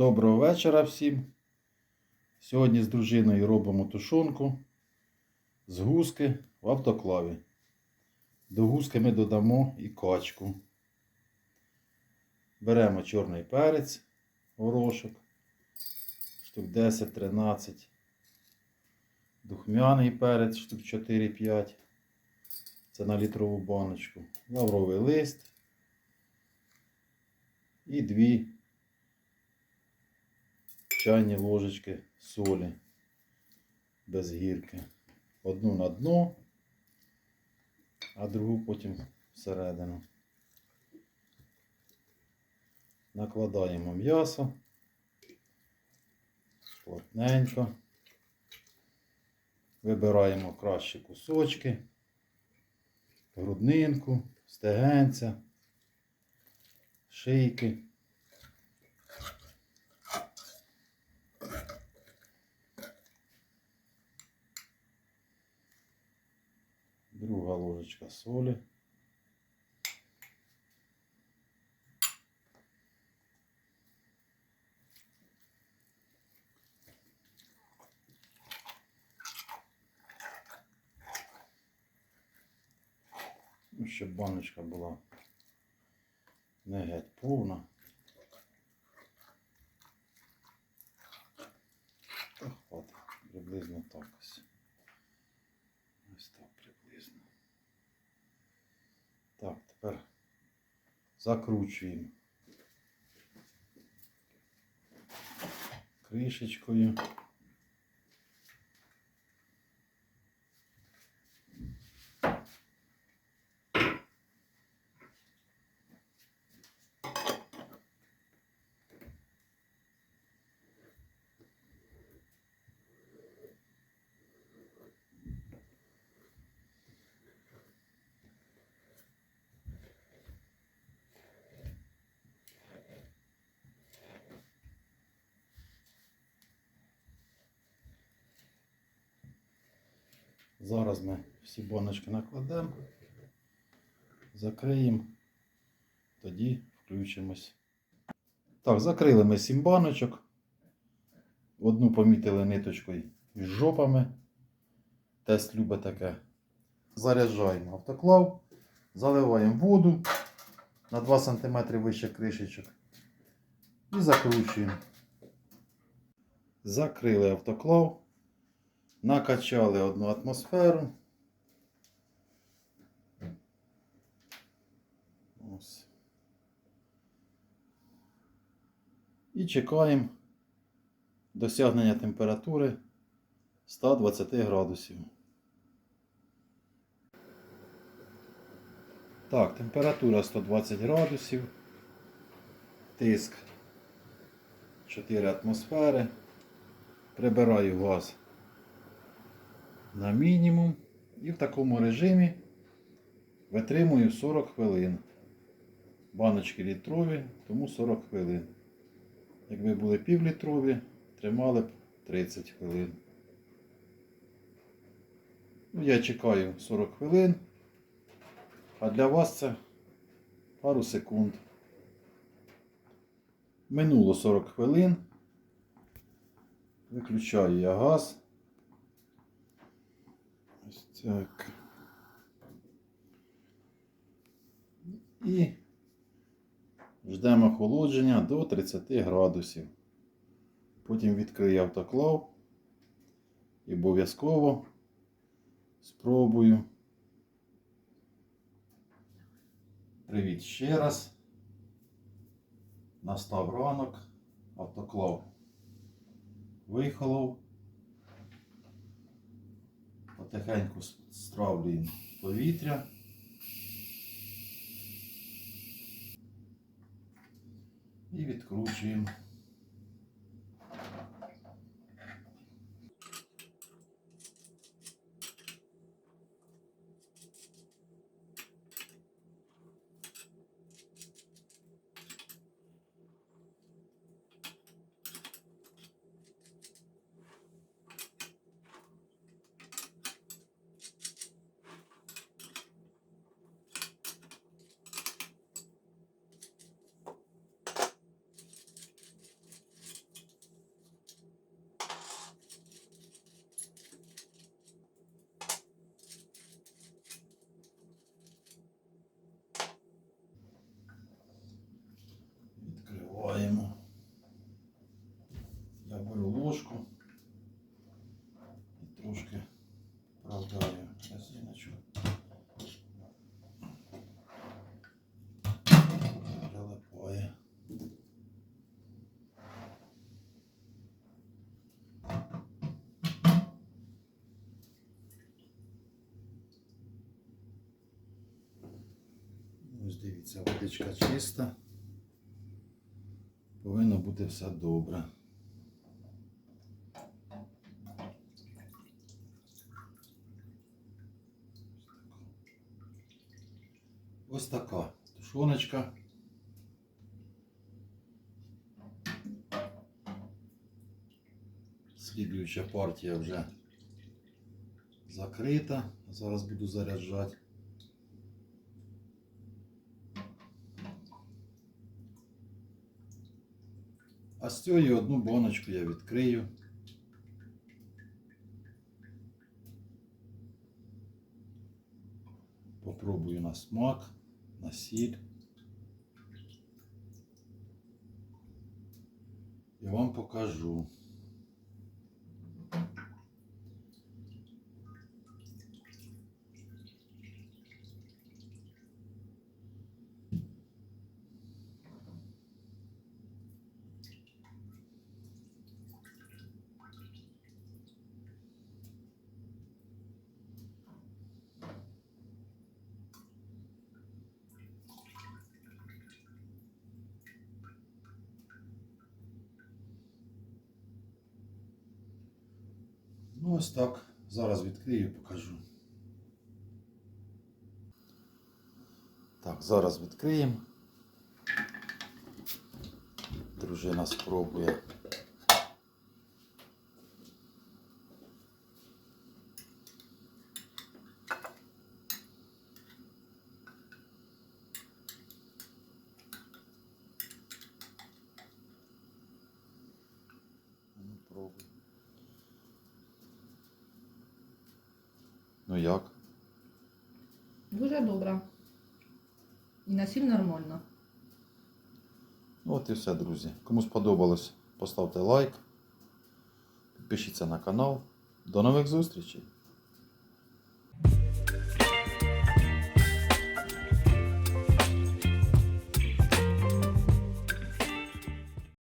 Доброго вечора всім. Сьогодні з дружиною робимо тушонку з гуски в автоклаві. До гуски ми додамо і качку. Беремо чорний перець, горошок, штук 10-13, духмяний перець, штук 4-5. Це на літрову баночку. Лавровий лист і дві чайні ложечки солі без гірки. Одну на дно, а другу потім всередину. Накладаємо м'ясо плотненько. Вибираємо кращі кусочки, груднинку, стегенця, шийки. Друга ложечка солі. Ну, щоб баночка була не геть повна. Та хватить, приблизно так ось. Ось так приблизно. Так, тепер закручуємо кришечкою. Зараз ми всі баночки накладемо, закриємо, тоді включимось. Так, закрили ми 7 баночок. Одну помітили ниточкою з жопами. Тест любить таке. Заряджаємо автоклав, заливаємо воду на 2 см вище кришечок і закручуємо. Закрили автоклав. Накачали одну атмосферу. Ось. І чекаємо досягнення температури 120 градусів. Так, температура 120 градусів. Тиск 4 атмосфери. Прибираю газ на мінімум. І в такому режимі витримую 40 хвилин. Баночки літрові, тому 40 хвилин. Якби були півлітрові, тримали б 30 хвилин. Ну, я чекаю 40 хвилин, а для вас це пару секунд. Минуло 40 хвилин. Виключаю я газ. Ось так. І ждемо охолодження до 30 градусів. Потім відкрию автоклав і обов'язково спробую. Привіт ще раз. Настав ранок, автоклав вихолов. Потихеньку стравлюємо повітря. І відкручуємо. Дивіться, водичка чиста. Повинно бути все добре. Ось така тушоночка. Слідуюча партія вже закрита. Зараз буду заряджати. А з цієї одну баночку я відкрию. Попробую на смак, на сіль. І вам покажу. Ну, ось так. Зараз відкрию покажу. Так, зараз відкриємо. Дружина спробує. Ну, пробуй. Ну як? Дуже добре. І на сіль нормально. Ну от і все, друзі. Кому сподобалось, поставте лайк, підпишіться на канал. До нових зустрічей!